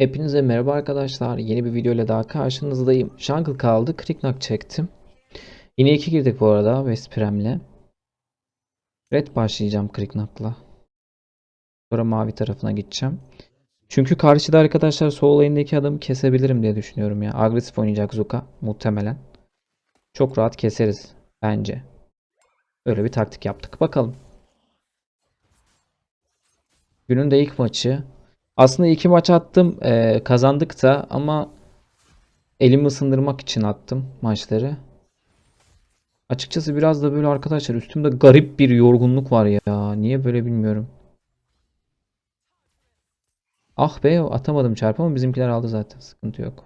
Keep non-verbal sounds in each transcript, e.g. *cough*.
Hepinize merhaba arkadaşlar. Yeni bir video ile daha karşınızdayım. Jungle kaldı. Cricknock çektim. Yine iki girdik bu arada West Prem'le. Red başlayacağım Cricknock'la. Sonra mavi tarafına gideceğim. Çünkü karşıda arkadaşlar sol lane'deki adamı kesebilirim diye düşünüyorum ya. Agresif oynayacak Zuka muhtemelen. Çok rahat keseriz bence. Öyle bir taktik yaptık. Bakalım. Günün de ilk maçı. Aslında iki maç attım. eee, kazandık da ama elimi ısındırmak için attım maçları. Açıkçası biraz da böyle arkadaşlar üstümde garip bir yorgunluk var ya. Niye böyle bilmiyorum. Ah be atamadım çarpı ama bizimkiler aldı zaten. Sıkıntı yok.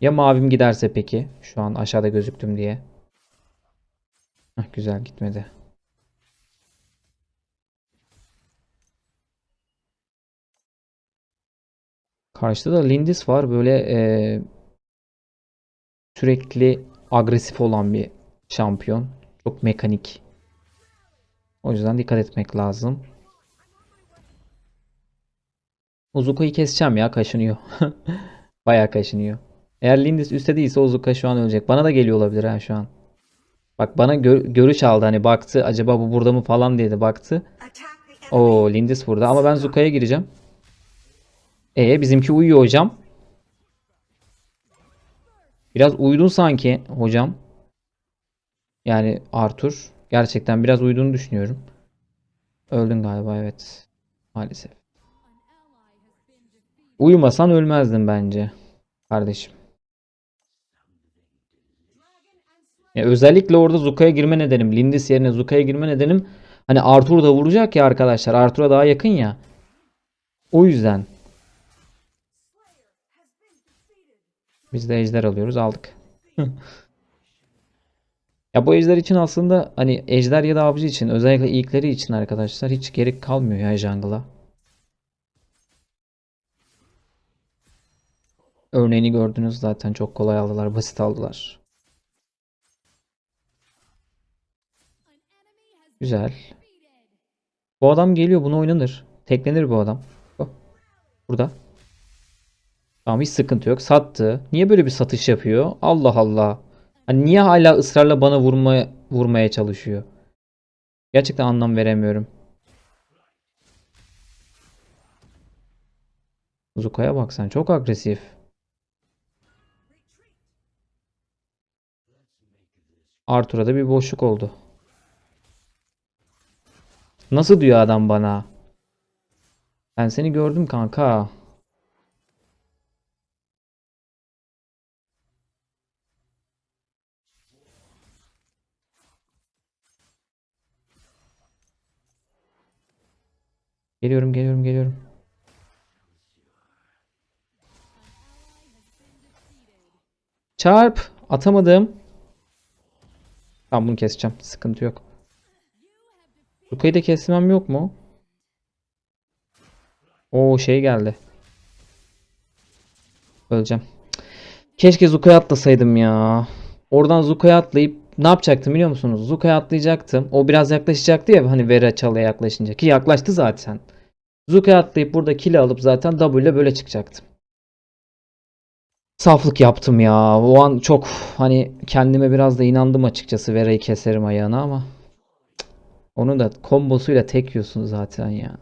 Ya mavim giderse peki? Şu an aşağıda gözüktüm diye. Heh, güzel gitmedi. Karşıda da Lindis var. Böyle eee, sürekli agresif olan bir şampiyon. Çok mekanik. O yüzden dikkat etmek lazım. Uzuka'yı keseceğim ya. Kaşınıyor. *laughs* Bayağı kaşınıyor. Eğer Lindis üstte değilse Uzuka şu an ölecek. Bana da geliyor olabilir ha şu an. Bak bana gör- görüş aldı. Hani baktı. Acaba bu burada mı falan diye de baktı. Oo Lindis burada. Ama ben Zuka'ya gireceğim. E bizimki uyuyor hocam. Biraz uyudun sanki hocam. Yani Arthur. Gerçekten biraz uyuduğunu düşünüyorum. Öldün galiba evet. Maalesef. Uyumasan ölmezdin bence. Kardeşim. Ya özellikle orada Zuka'ya girme nedenim. Lindis yerine Zuka'ya girme nedenim. Hani Arthur da vuracak ya arkadaşlar. Arthur'a daha yakın ya. O yüzden. Biz de ejder alıyoruz. Aldık. Ya bu ejder için aslında hani ejder ya da avcı için özellikle ilkleri için arkadaşlar hiç gerek kalmıyor ya jungle'a. Örneğini gördünüz zaten çok kolay aldılar, basit aldılar. Güzel. Bu adam geliyor, bunu oynanır. Teklenir bu adam. Bak. Burada. Tamam hiç sıkıntı yok. Sattı. Niye böyle bir satış yapıyor? Allah Allah. Hani niye hala ısrarla bana vurmaya vurmaya çalışıyor? Gerçekten anlam veremiyorum. Zuka'ya bak sen çok agresif. Arthur'a da bir boşluk oldu. Nasıl diyor adam bana? Ben seni gördüm kanka. Geliyorum geliyorum geliyorum. Çarp. Atamadım. Tamam bunu keseceğim. Sıkıntı yok. Luka'yı da kesmem yok mu? O şey geldi. Öleceğim. Keşke Zuka'ya atlasaydım ya. Oradan Zuka'ya atlayıp ne yapacaktım biliyor musunuz? Zuka'ya atlayacaktım. O biraz yaklaşacaktı ya hani Vera Çalı'ya yaklaşınca. Ki yaklaştı zaten. Zuka'ya atlayıp burada kill alıp zaten W ile böyle çıkacaktım. Saflık yaptım ya. O an çok hani kendime biraz da inandım açıkçası. Vera'yı keserim ayağına ama. cık, Onu da kombosuyla tek yiyorsun zaten ya.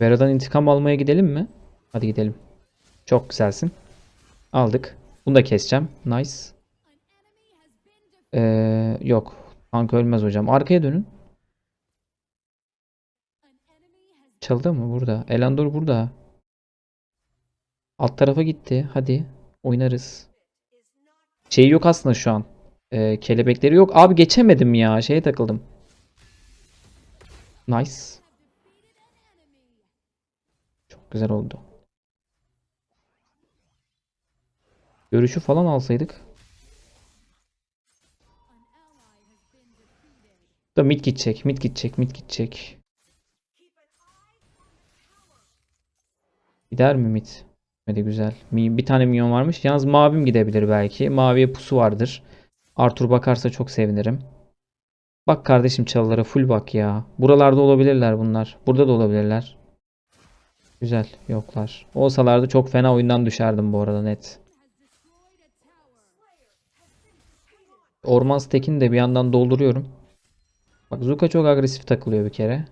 Vera'dan intikam almaya gidelim mi? Hadi gidelim. Çok güzelsin. Aldık. Bunu da keseceğim. Nice. Ee, yok. Tank ölmez hocam. Arkaya dönün. Çaldı mı? Burada. Elandor burada. Alt tarafa gitti. Hadi. Oynarız. Şeyi yok aslında şu an. Ee, kelebekleri yok. Abi geçemedim ya. Şeye takıldım. Nice. Güzel oldu. Görüşü falan alsaydık. Da mid gidecek, mid gidecek, mid gidecek. Gider mi mid? Hadi güzel. Bir tane minyon varmış. Yalnız mavim gidebilir belki. Maviye pusu vardır. Arthur bakarsa çok sevinirim. Bak kardeşim çalılara full bak ya. Buralarda olabilirler bunlar. Burada da olabilirler. Güzel. Yoklar. Olsalardı çok fena oyundan düşerdim bu arada net. Orman stekini de bir yandan dolduruyorum. Bak Zuka çok agresif takılıyor bir kere.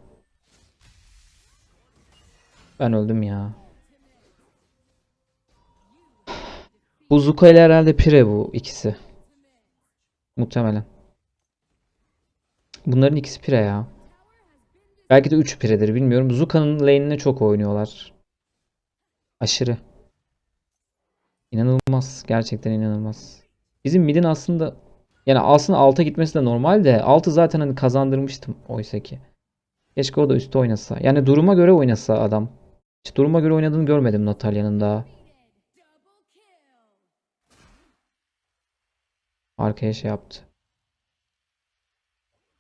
Ben öldüm ya. Bu Zuka ile herhalde Pire bu ikisi. Muhtemelen. Bunların ikisi Pire ya. Belki de 3 Pire'dir bilmiyorum. Zuka'nın lane'ine çok oynuyorlar. Aşırı. İnanılmaz. Gerçekten inanılmaz. Bizim midin aslında yani aslında alta gitmesi de normal de altı zaten hani kazandırmıştım oysa ki. Keşke o da üstte oynasa. Yani duruma göre oynasa adam. Hiç duruma göre oynadığını görmedim Natalya'nın daha. Arkaya şey yaptı.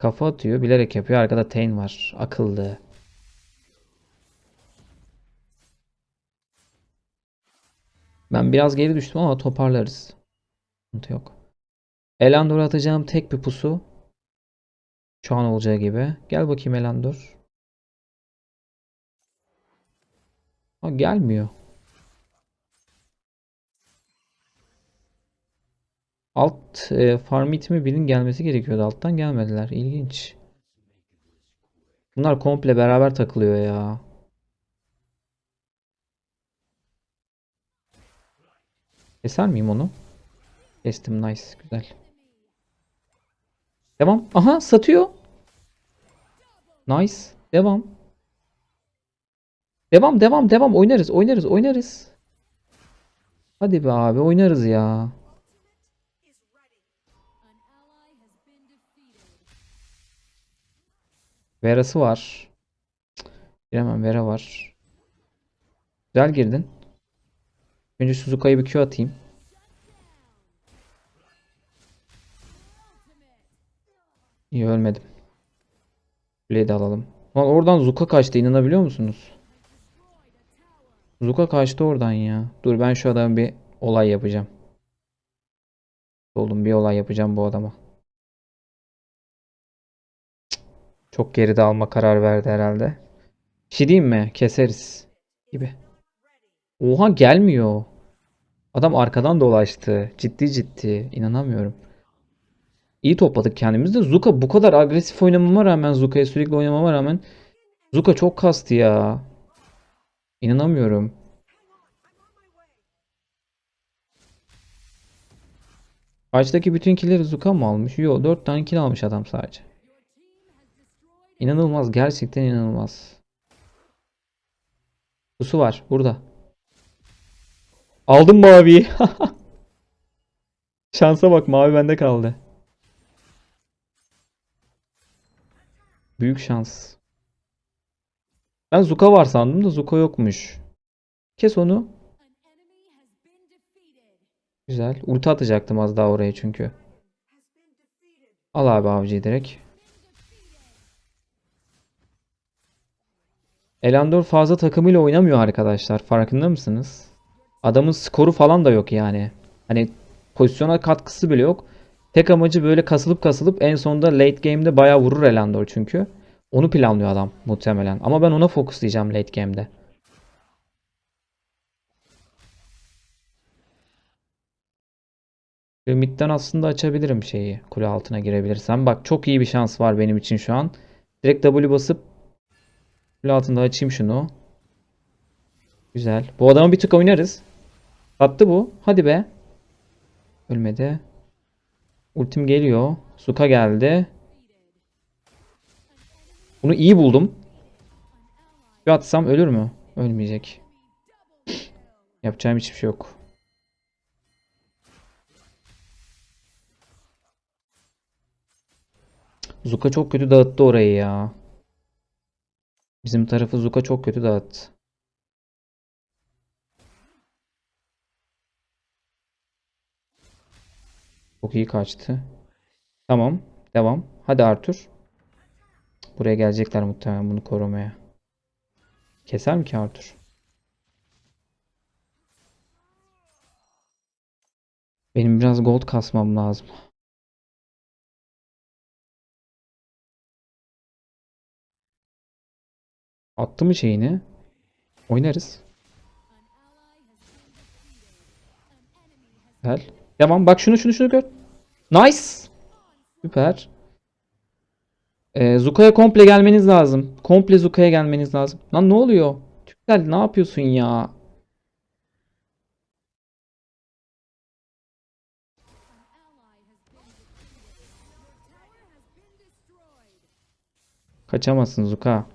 Kafa atıyor. Bilerek yapıyor. Arkada Tain var. Akıllı. Ben biraz geri düştüm ama toparlarız. Sıkıntı yok. Elandor'a atacağım tek bir pusu. Şu an olacağı gibi. Gel bakayım Elandor. Ha, gelmiyor. Alt e, farm itimi birinin gelmesi gerekiyordu. Alttan gelmediler. İlginç. Bunlar komple beraber takılıyor ya. Keser miyim onu? Kestim nice. Güzel. Devam. Aha satıyor. Nice. Devam. Devam devam devam. Oynarız oynarız oynarız. Hadi be abi oynarız ya. Vera'sı var. Giremem Vera var. Güzel girdin. Önce Suzuka'ya bir Q atayım. İyi ölmedim. Kuleyi alalım. Lan oradan Zuka kaçtı inanabiliyor musunuz? Zuka kaçtı oradan ya. Dur ben şu adama bir olay yapacağım. Oğlum bir olay yapacağım bu adama. Çok geride alma karar verdi herhalde. Bir şey diyeyim mi? Keseriz. Gibi. Oha gelmiyor. Adam arkadan dolaştı. Ciddi ciddi. İnanamıyorum. İyi topladık kendimizi de. Zuka bu kadar agresif oynamama rağmen Zuka'ya sürekli oynamama rağmen Zuka çok kastı ya. İnanamıyorum. Karşıdaki bütün killleri Zuka mı almış? Yok 4 tane kill almış adam sadece. İnanılmaz. Gerçekten inanılmaz. Pusu var burada. Aldım maviyi. *laughs* Şansa bak mavi bende kaldı. Büyük şans. Ben Zuka var sandım da Zuka yokmuş. Kes onu. Güzel. Ulti atacaktım az daha oraya çünkü. Al abi avcıyı direkt. Elandor fazla takımıyla oynamıyor arkadaşlar. Farkında mısınız? Adamın skoru falan da yok yani. Hani pozisyona katkısı bile yok. Tek amacı böyle kasılıp kasılıp en sonunda late game'de bayağı vurur Elandor çünkü. Onu planlıyor adam muhtemelen. Ama ben ona fokuslayacağım late game'de. Midden aslında açabilirim şeyi. Kule altına girebilirsem. Bak çok iyi bir şans var benim için şu an. Direkt W basıp kule altında açayım şunu. Güzel. Bu adamı bir tık oynarız. Attı bu. Hadi be. Ölmedi. Ultim geliyor. Suka geldi. Bunu iyi buldum. Bir atsam ölür mü? Ölmeyecek. Yapacağım hiçbir şey yok. Zuka çok kötü dağıttı orayı ya. Bizim tarafı Zuka çok kötü dağıttı. Çok iyi kaçtı. Tamam. Devam. Hadi Arthur. Buraya gelecekler muhtemelen bunu korumaya. Keser mi ki Arthur? Benim biraz gold kasmam lazım. Attı mı şeyini? Oynarız. Güzel. Devam. Bak şunu şunu şunu gör. Nice. Süper. Ee, Zuka'ya komple gelmeniz lazım. Komple Zuka'ya gelmeniz lazım. Lan ne oluyor? Türksel ne yapıyorsun ya? Kaçamazsın Zuka.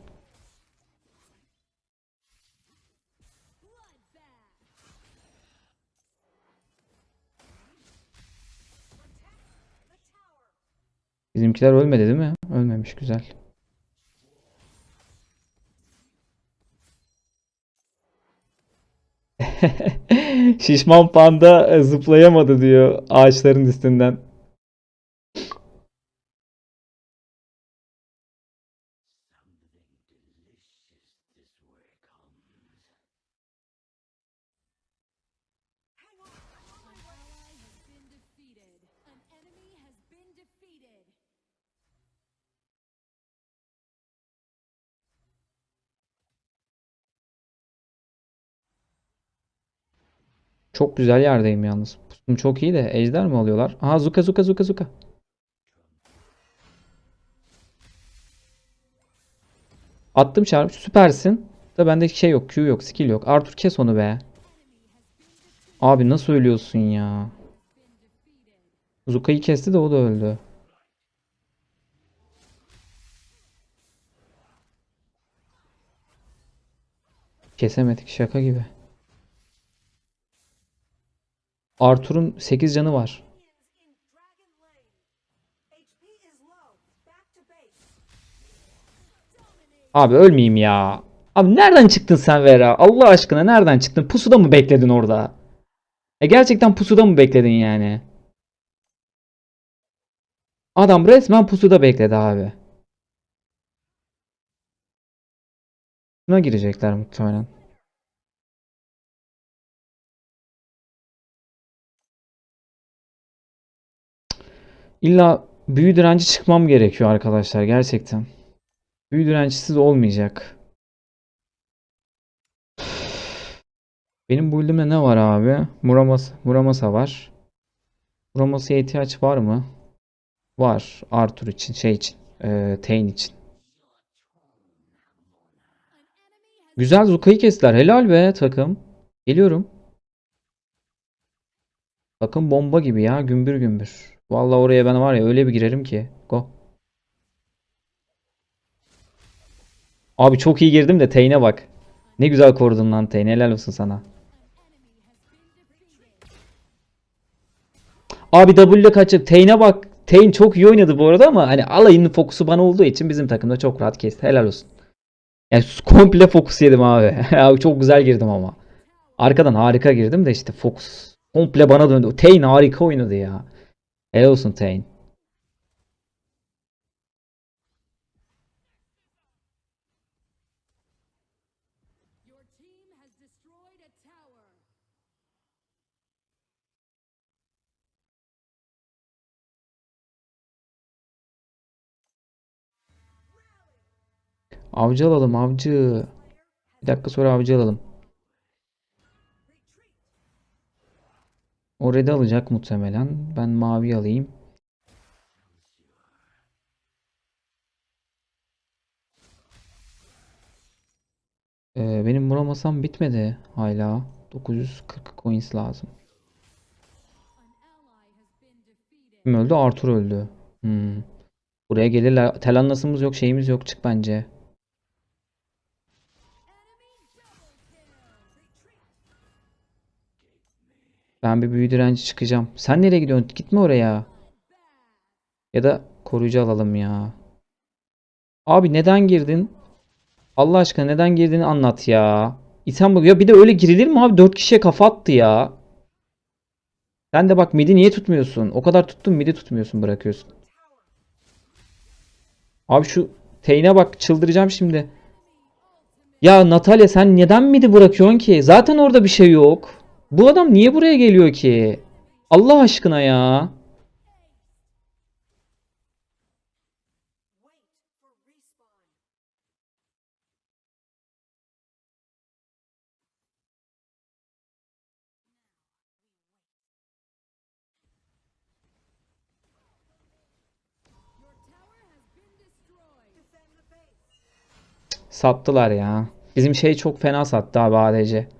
Bizimkiler ölmedi değil mi? Ölmemiş güzel. *laughs* Şişman panda e, zıplayamadı diyor ağaçların üstünden. Çok güzel yerdeyim yalnız. Pusum çok iyi de ejder mi alıyorlar? Aha Zuka Zuka Zuka Zuka. Attım çarpı. Süpersin. Da bende şey yok. Q yok. Skill yok. Arthur kes onu be. Abi nasıl ölüyorsun ya? Zuka'yı kesti de o da öldü. Kesemedik şaka gibi. Arthur'un 8 canı var. Abi ölmeyeyim ya. Abi nereden çıktın sen Vera? Allah aşkına nereden çıktın? Pusuda mı bekledin orada? E gerçekten pusuda mı bekledin yani? Adam resmen pusuda bekledi abi. Buna girecekler muhtemelen. İlla büyü direnci çıkmam gerekiyor arkadaşlar gerçekten. Büyü direncisiz olmayacak. Benim bu build'imde ne var abi? Muramas, Muramasa var. Muramasa'ya ihtiyaç var mı? Var. Arthur için, şey için. E, Tain için. Güzel Zuka'yı kestiler. Helal be takım. Geliyorum. Bakın bomba gibi ya. Gümbür gümbür. Vallahi oraya ben var ya öyle bir girerim ki. Go. Abi çok iyi girdim de Tane'e bak. Ne güzel korudun lan Tane. Helal olsun sana. Abi W kaçıp Tane'e bak. Tane çok iyi oynadı bu arada ama hani alayının fokusu bana olduğu için bizim takımda çok rahat kesti. Helal olsun. Yani komple fokus yedim abi. *laughs* Abi çok güzel girdim ama. Arkadan harika girdim de işte fokus. Komple bana döndü. Tane harika oynadı ya. Helal olsun Tane. Avcı alalım avcı. Bir dakika sonra avcı alalım. O red'i alacak muhtemelen. Ben mavi alayım. Ee, benim vuramasam bitmedi hala. 940 coins lazım. Kim öldü? Arthur öldü. Hmm. Buraya gelirler. Telanlasımız yok, şeyimiz yok. Çık bence. Ben bir büyü direnci çıkacağım. Sen nereye gidiyorsun? Gitme oraya. Ya da koruyucu alalım ya. Abi neden girdin? Allah aşkına neden girdiğini anlat ya. İtem bak ya bir de öyle girilir mi abi? 4 kişiye kafa attı ya. Sen de bak midi niye tutmuyorsun? O kadar tuttun midi tutmuyorsun bırakıyorsun. Abi şu Teyne bak çıldıracağım şimdi. Ya Natalya sen neden midi bırakıyorsun ki? Zaten orada bir şey yok. Bu adam niye buraya geliyor ki? Allah aşkına ya. Sattılar ya. Bizim şey çok fena sattı abi ADC.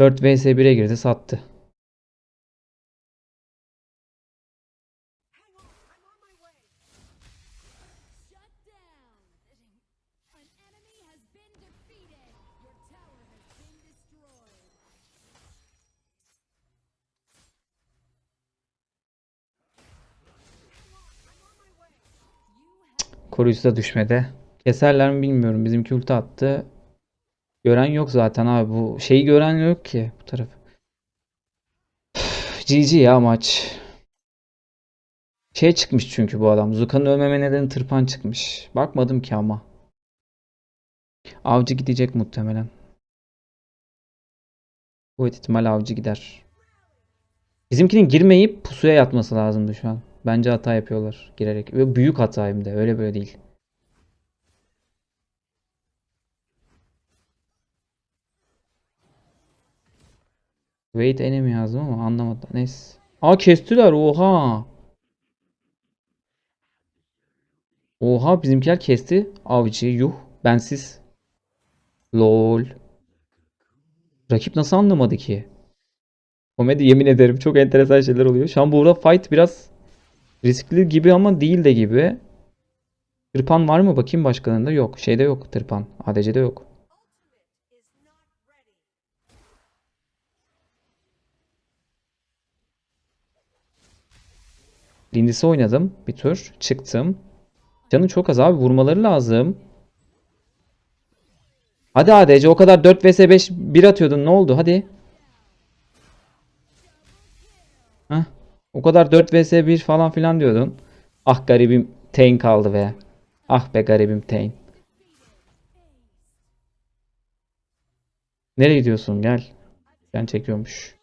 4 vs 1'e girdi sattı. Koruyucu da düşmedi. Keserler mi bilmiyorum. Bizimki ulti attı. Gören yok zaten abi. Bu şeyi gören yok ki bu taraf. Üf, GG ya maç. Şey çıkmış çünkü bu adam. Zuka'nın ölmeme nedeni tırpan çıkmış. Bakmadım ki ama. Avcı gidecek muhtemelen. Bu ihtimal avcı gider. Bizimkinin girmeyip pusuya yatması lazımdı şu an. Bence hata yapıyorlar girerek. Ve büyük hata hem. Öyle böyle değil. Wait enemy yazdım ama anlamadım. Neyse. Aa kestiler oha. Oha bizimkiler kesti. Avcı yuh. Bensiz. Lol. Rakip nasıl anlamadı ki? Komedi yemin ederim çok enteresan şeyler oluyor. Şu an burada fight biraz riskli gibi ama değil de gibi. Tırpan var mı bakayım başkalarında? Yok. Şeyde yok tırpan. ADC'de yok. Lindis'i oynadım bir tur. Çıktım. Canı çok az abi. Vurmaları lazım. Hadi ADC o kadar 4 vs 5 1 atıyordun. Ne oldu? Hadi. Hah. O kadar 4 vs 1 falan filan diyordun. Ah garibim Tain kaldı be. Ah be garibim Tain. Nereye gidiyorsun? Gel. Ben çekiyormuş.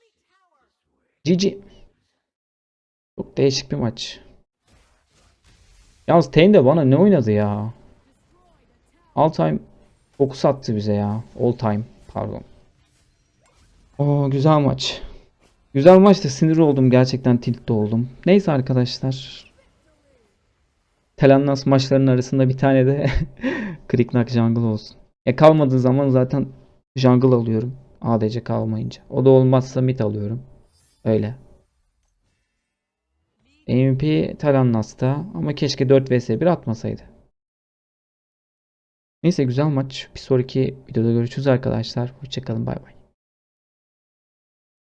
GG. Çok değişik bir maç. Yalnız Tain de bana ne oynadı ya? All time fokus attı bize ya. All time pardon. Oo güzel maç. Güzel maçtı. Sinir oldum. Gerçekten tiltte oldum. Neyse arkadaşlar. Telannas maçlarının arasında bir tane de *laughs* Kriknak Jungle olsun. E kalmadığı zaman zaten Jungle alıyorum. ADC kalmayınca. O da olmazsa mid alıyorum. Öyle. MVP Talannas'ta ama keşke 4 vs 1 atmasaydı. Neyse güzel maç. Bir sonraki videoda görüşürüz arkadaşlar. Hoşçakalın bay bay.